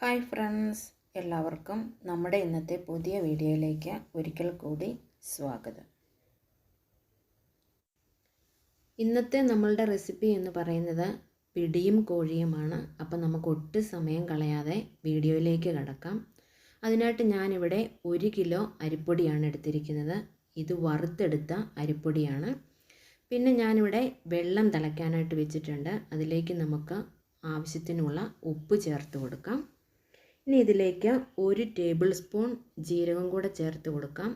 Hi friends എല്ലാവർക്കും നമ്മുടെ ഇന്നത്തെ പുതിയ വീഡിയോയിലേക്ക് ഒരിക്കൽ കൂടി സ്വാഗതം. ഇന്നത്തെ നമ്മളുടെ റെസിപ്പി എന്ന് പറയുന്നത് പിടിയും കോഴിയുമാണ്. അപ്പോൾ നമുക്ക് ഒട്ടും സമയം കളയാതെ വീഡിയോയിലേക്ക് കടക്കാം. അതിനായിട്ട് ഞാനിവിടെ ഒരു കിലോ അരിപ്പൊടിയാണ് എടുത്തിരിക്കുന്നത്. ഇത് വറുത്തെടുത്ത അരിപ്പൊടിയാണ്. പിന്നെ ഞാനിവിടെ വെള്ളം തിളയ്ക്കാനായിട്ട് വെച്ചിട്ടുണ്ട്. അതിലേക്ക് നമുക്ക് ആവശ്യത്തിനുള്ള ഉപ്പ് ചേർത്ത് കൊടുക്കാം. ഇനി ഇതിലേക്ക് ഒരു ടേബിൾ സ്പൂൺ ജീരകം കൂടെ ചേർത്ത് കൊടുക്കാം.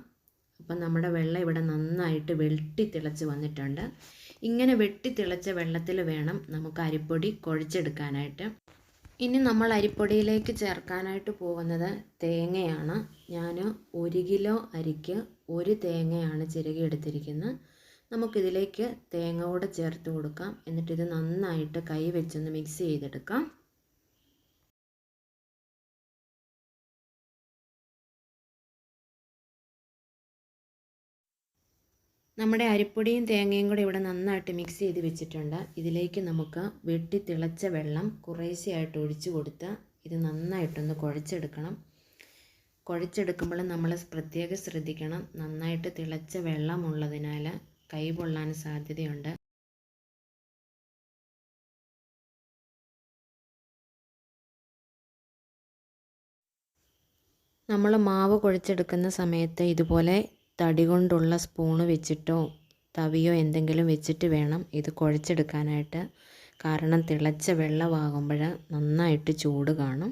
അപ്പം നമ്മുടെ വെള്ളം ഇവിടെ നന്നായിട്ട് വെട്ടി തിളച്ച് വന്നിട്ടുണ്ട്. ഇങ്ങനെ വെട്ടി തിളച്ച വെള്ളത്തിൽ വേണം നമുക്ക് അരിപ്പൊടി കുഴച്ചെടുക്കാനായിട്ട്. ഇനി നമ്മൾ അരിപ്പൊടിയിലേക്ക് ചേർക്കാനായിട്ട് പോകുന്നത് തേങ്ങയാണ്. ഞാൻ ഒരു കിലോ അരിക്ക് ഒരു തേങ്ങയാണ് ചിരകി എടുത്തിരിക്കുന്നത്. നമുക്കിതിലേക്ക് തേങ്ങ കൂടെ ചേർത്ത് കൊടുക്കാം. എന്നിട്ടിത് നന്നായിട്ട് കൈ വെച്ചൊന്ന് മിക്സ് ചെയ്തെടുക്കാം. നമ്മുടെ അരിപ്പൊടിയും തേങ്ങയും കൂടെ ഇവിടെ നന്നായിട്ട് മിക്സ് ചെയ്ത് വെച്ചിട്ടുണ്ട്. ഇതിലേക്ക് നമുക്ക് വെട്ടി തിളച്ച വെള്ളം കുറേശ്ശെയായിട്ട് ഒഴിച്ചു കൊടുത്ത് ഇത് നന്നായിട്ടൊന്ന് കുഴച്ചെടുക്കണം. കുഴച്ചെടുക്കുമ്പോൾ നമ്മൾ പ്രത്യേകം ശ്രദ്ധിക്കണം. നന്നായിട്ട് തിളച്ച വെള്ളമുള്ളതിനാൽ കൈ പൊള്ളാൻ സാധ്യതയുണ്ട്. നമ്മൾ മാവ് കുഴച്ചെടുക്കുന്ന സമയത്ത് ഇതുപോലെ തടി കൊണ്ടുള്ള സ്പൂണ് വെച്ചിട്ടോ തവിയോ എന്തെങ്കിലും വെച്ചിട്ട് വേണം ഇത് കുഴച്ചെടുക്കാനായിട്ട്. കാരണം തിളച്ച വെള്ളമാകുമ്പോൾ നന്നായിട്ട് ചൂട് കാണും.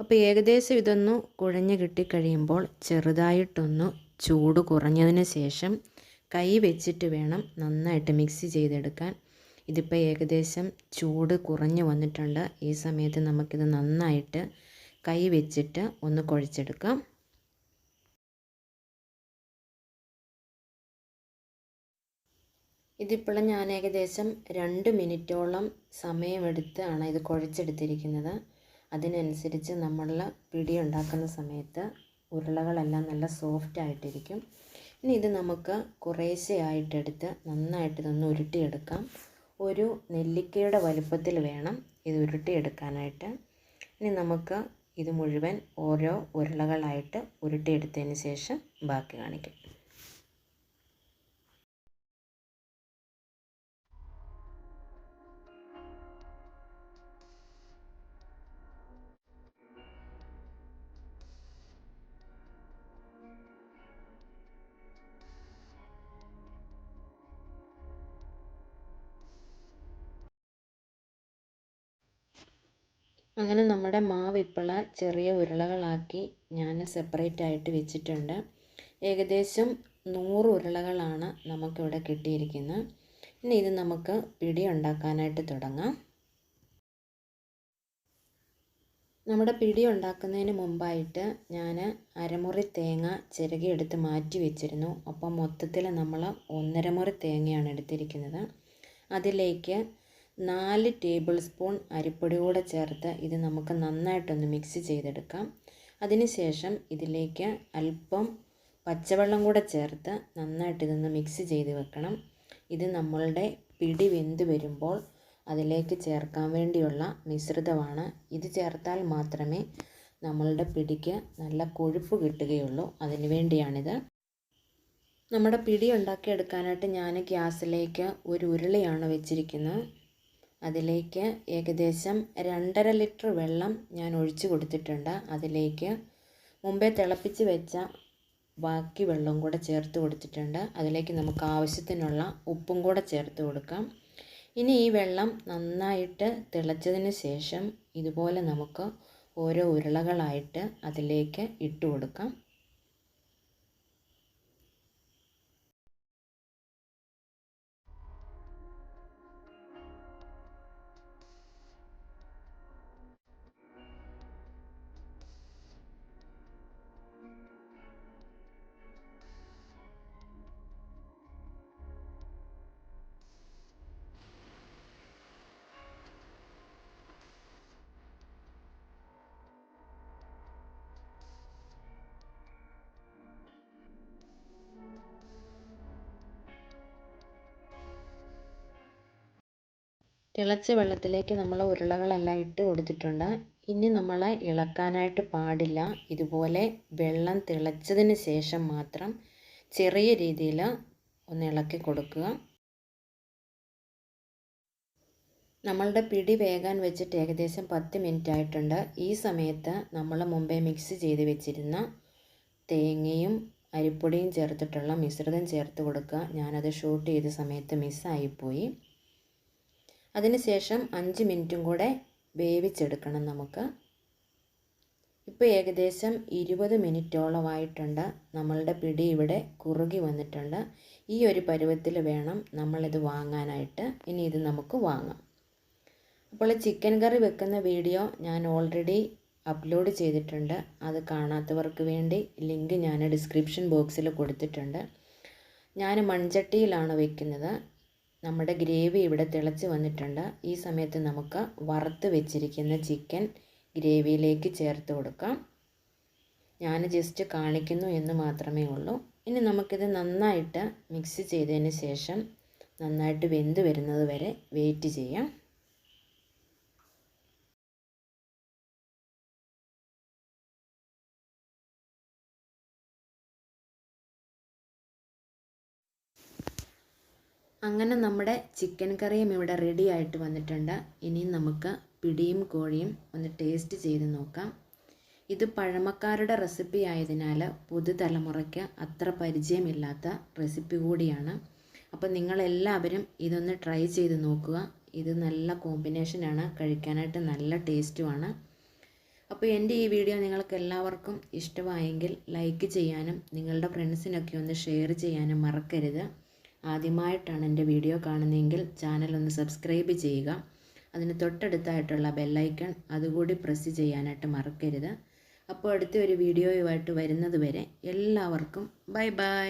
അപ്പോൾ ഏകദേശം ഇതൊന്ന് കുഴഞ്ഞ് കിട്ടിക്കഴിയുമ്പോൾ ചെറുതായിട്ടൊന്ന് ചൂട് കുറഞ്ഞതിന് ശേഷം കൈ വെച്ചിട്ട് വേണം നന്നായിട്ട് മിക്സ് ചെയ്തെടുക്കാൻ. ഇതിപ്പോൾ ഏകദേശം ചൂട് കുറഞ്ഞു വന്നിട്ടുണ്ട്. ഈ സമയത്ത് നമുക്കിത് നന്നായിട്ട് കൈ വെച്ചിട്ട് ഒന്ന് കുഴച്ചെടുക്കാം. ഇതിപ്പോൾ ഞാൻ ഏകദേശം രണ്ട് മിനിറ്റോളം സമയമെടുത്താണ് ഇത് കുഴച്ചെടുത്തിരിക്കുന്നത്. അതിനനുസരിച്ച് നമ്മൾ പിടി ഉണ്ടാക്കുന്ന സമയത്ത് ഉരുളകളെല്ലാം നല്ല സോഫ്റ്റ് ആയിട്ടിരിക്കും ഇനി ഇത് നമുക്ക് കുറേശ്ശെ ആയിട്ടെടുത്ത് നന്നായിട്ട് ഇതൊന്ന് ഉരുട്ടിയെടുക്കാം. ഒരു നെല്ലിക്കയുടെ വലുപ്പത്തിൽ വേണം ഇത് ഉരുട്ടിയെടുക്കാനായിട്ട്. ഇനി നമുക്ക് ഇത് മുഴുവൻ ഓരോ ഉരുളകളായിട്ട് ഉരുട്ടിയെടുത്തതിന് ശേഷം ബാക്കി കാണിക്കാം. അങ്ങനെ നമ്മുടെ മാവ് ഇപ്പോൾ ചെറിയ ഉരുളകളാക്കി ഞാൻ സെപ്പറേറ്റ് ആയിട്ട് വെച്ചിട്ടുണ്ട്. ഏകദേശം നൂറ് ഉരുളകളാണ് നമുക്കിവിടെ കിട്ടിയിരിക്കുന്നത് ഇനി ഇത് നമുക്ക് പിടി ഉണ്ടാക്കാനായിട്ട് തുടങ്ങാം. നമ്മുടെ പിടി ഉണ്ടാക്കുന്നതിന് മുമ്പായിട്ട് ഞാൻ അരമുറി തേങ്ങ ചിരകി എടുത്ത് മാറ്റി വെച്ചിരുന്നു. അപ്പം മൊത്തത്തിൽ നമ്മൾ ഒന്നര മുറി തേങ്ങയാണ് എടുത്തിരിക്കുന്നത്. അതിലേക്ക് നാല് ടേബിൾ സ്പൂൺ അരിപ്പൊടി കൂടെ ചേർത്ത് ഇത് നമുക്ക് നന്നായിട്ടൊന്ന് മിക്സ് ചെയ്തെടുക്കാം. അതിനുശേഷം ഇതിലേക്ക് അല്പം പച്ചവെള്ളം കൂടെ ചേർത്ത് നന്നായിട്ട് ഇതൊന്ന് മിക്സ് ചെയ്ത് വെക്കണം. ഇത് നമ്മളുടെ പിടി വെന്ത് വരുമ്പോൾ അതിലേക്ക് ചേർക്കാൻ വേണ്ടിയുള്ള മിശ്രിതമാണ്. ഇത് ചേർത്താൽ മാത്രമേ നമ്മളുടെ പിടിക്ക് നല്ല കൊഴുപ്പ് കിട്ടുകയുള്ളൂ. അതിന് വേണ്ടിയാണിത്. നമ്മുടെ പിടി ഉണ്ടാക്കിയെടുക്കാനായിട്ട് ഞാൻ ഗ്യാസിലേക്ക് ഒരു ഉരുളിയാണ് വെച്ചിരിക്കുന്നത്. അതിലേക്ക് ഏകദേശം രണ്ടര ലിറ്റർ വെള്ളം ഞാൻ ഒഴിച്ച് കൊടുത്തിട്ടുണ്ട്. അതിലേക്ക് മുമ്പേ തിളപ്പിച്ച് വെച്ച ബാക്കി വെള്ളവും കൂടെ ചേർത്ത് കൊടുത്തിട്ടുണ്ട്. അതിലേക്ക് നമുക്ക് ആവശ്യത്തിനുള്ള ഉപ്പും കൂടെ ചേർത്ത് കൊടുക്കാം. ഇനി ഈ വെള്ളം നന്നായിട്ട് തിളച്ചതിന് ശേഷം ഇതുപോലെ നമുക്ക് ഓരോ ഉരുളകളായിട്ട് അതിലേക്ക് ഇട്ട് കൊടുക്കാം. തിളച്ച വെള്ളത്തിലേക്ക് നമ്മൾ ഉരുളകളെല്ലാം ഇട്ട് കൊടുത്തിട്ടുണ്ട്. ഇനി നമ്മൾ ഇളക്കാനായിട്ട് പാടില്ല. ഇതുപോലെ വെള്ളം തിളച്ചതിന് ശേഷം മാത്രം ചെറിയ രീതിയിൽ ഒന്ന് ഇളക്കി കൊടുക്കുക. നമ്മളുടെ പിടി വേകാൻ വെച്ചിട്ട് ഏകദേശം പത്ത് മിനിറ്റ് ആയിട്ടുണ്ട്. ഈ സമയത്ത് നമ്മൾ മുമ്പേ മിക്സ് ചെയ്ത് വെച്ചിരുന്ന തേങ്ങയും അരിപ്പൊടിയും ചേർത്തിട്ടുള്ള മിശ്രിതം ചേർത്ത് കൊടുക്കുക. ഞാനത് ഷൂട്ട് ചെയ്ത സമയത്ത് മിസ്സായിപ്പോയി അതിനുശേഷം അഞ്ച് മിനിറ്റും കൂടെ വേവിച്ചെടുക്കണം നമുക്ക്. ഇപ്പോൾ ഏകദേശം ഇരുപത് മിനിറ്റോളമായിട്ടുണ്ട്. നമ്മളുടെ പിടി ഇവിടെ കുറുകി വന്നിട്ടുണ്ട്. ഈ ഒരു പരുവത്തിൽ വേണം നമ്മളിത് വാങ്ങാനായിട്ട്. ഇനി ഇത് നമുക്ക് വാങ്ങാം. അപ്പോൾ ചിക്കൻ കറി വെക്കുന്ന വീഡിയോ ഞാൻ ഓൾറെഡി അപ്ലോഡ് ചെയ്തിട്ടുണ്ട്. അത് കാണാത്തവർക്ക് വേണ്ടി ലിങ്ക് ഞാൻ ഡിസ്ക്രിപ്ഷൻ ബോക്സിൽ കൊടുത്തിട്ടുണ്ട്. ഞാൻ മൺചട്ടിയിലാണ് വെക്കുന്നത്. നമ്മുടെ ഗ്രേവി ഇവിടെ തിളച്ച് വന്നിട്ടുണ്ട്. ഈ സമയത്ത് നമുക്ക് വറുത്ത് വെച്ചിരിക്കുന്ന ചിക്കൻ ഗ്രേവിയിലേക്ക് ചേർത്ത് കൊടുക്കാം. ഞാൻ ജസ്റ്റ് കാണിക്കുന്നു എന്ന് മാത്രമേ ഉള്ളൂ. ഇനി നമുക്കിത് നന്നായിട്ട് മിക്സ് ചെയ്തതിന് ശേഷം നന്നായിട്ട് വെന്ത് വരുന്നത് വരെ വെയിറ്റ് ചെയ്യാം. അങ്ങനെ നമ്മുടെ ചിക്കൻ കറിയും ഇവിടെ റെഡി ആയിട്ട് വന്നിട്ടുണ്ട്. ഇനി നമുക്ക് പിടിയും കോഴിയും ഒന്ന് ടേസ്റ്റ് ചെയ്ത് നോക്കാം. ഇത് പഴമക്കാരുടെ റെസിപ്പി ആയതിനാൽ പുതുതലമുറയ്ക്ക് അത്ര പരിചയമില്ലാത്ത റെസിപ്പി കൂടിയാണ്. അപ്പോൾ നിങ്ങളെല്ലാവരും ഇതൊന്ന് ട്രൈ ചെയ്ത് നോക്കുക. ഇത് നല്ല കോമ്പിനേഷനാണ് കഴിക്കാനായിട്ട് നല്ല ടേസ്റ്റുമാണ് അപ്പോൾ എന്റെ ഈ വീഡിയോ നിങ്ങൾക്ക് എല്ലാവർക്കും ഇഷ്ടമായെങ്കിൽ ലൈക്ക് ചെയ്യാനും നിങ്ങളുടെ ഫ്രണ്ട്സിനൊക്കെ ഒന്ന് ഷെയർ ചെയ്യാനും മറക്കരുത്. ആദ്യമായിട്ടാണ് എന്റെ വീഡിയോ കാണുന്നതെങ്കിൽ ചാനൽ ഒന്ന് സബ്സ്ക്രൈബ് ചെയ്യുക. അതിന് തൊട്ടടുത്തായിട്ടുള്ള ബെല്ലൈക്കൺ അതുകൂടി പ്രസ് ചെയ്യാനായിട്ട് മറക്കരുത്. അപ്പോൾ അടുത്ത ഒരു വീഡിയോയുമായിട്ട് വരുന്നത് വരെ എല്ലാവർക്കും ബൈ ബൈ